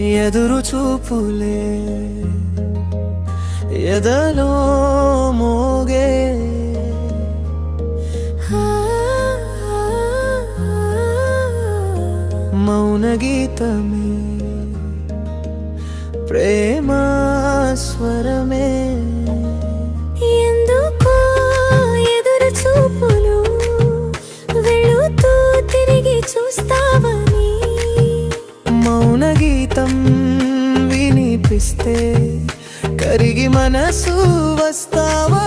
ఎదురు చూపులే. ఎదలో మోగే. మౌన గీతమే. ప్రేమ స్వరమే. గీతం వినిపిస్తే కరిగి మనసు వస్తావా?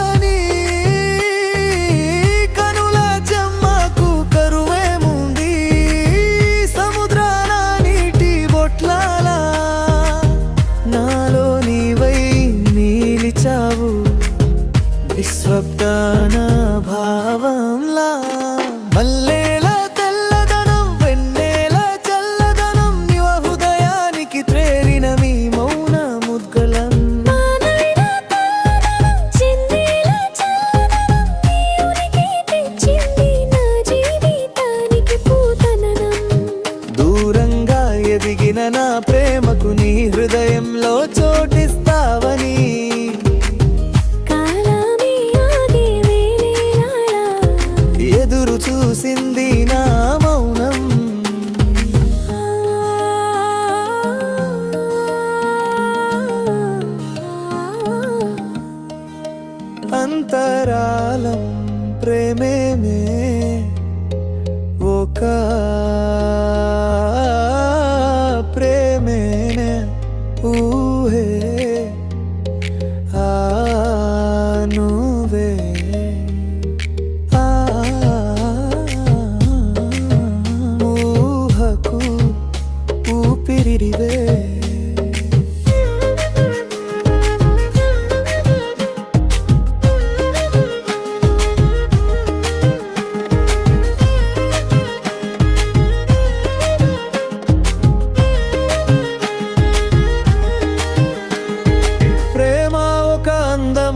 చూసింది నా మౌనం. అంతరాలం ప్రేమే ఒక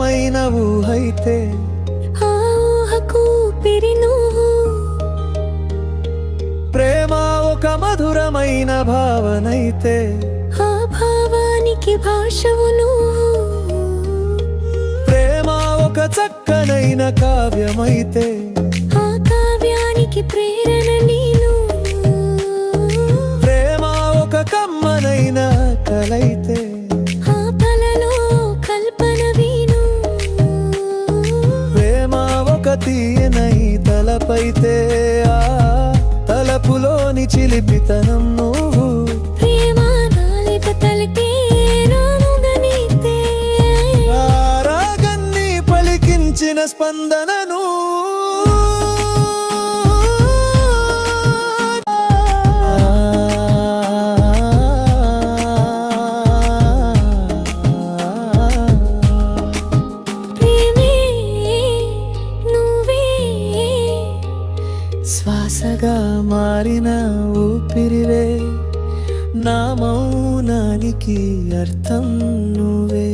అందమైన ఊహైతే ఆ ఊహకు పిరి నువ్వు ప్రేమ ఒక మధురమైన భావనైతే ఆ భావానికి భాషవు నువ్వు ప్రేమ ఒక చక్కనైన కావ్యమైతే ఆ కావ్యానికి ప్రేరణ నేను. ప్రేమ ఒక కమ్మనైన కలైతే తలపైతే ఆ తలపులోని చిలిపితనం నువ్వు. రాగన్ని పలికించిన స్పందనను శ్వాసగా మారిన ఊపిరివే నా మౌనానికి అర్థం నువ్వే.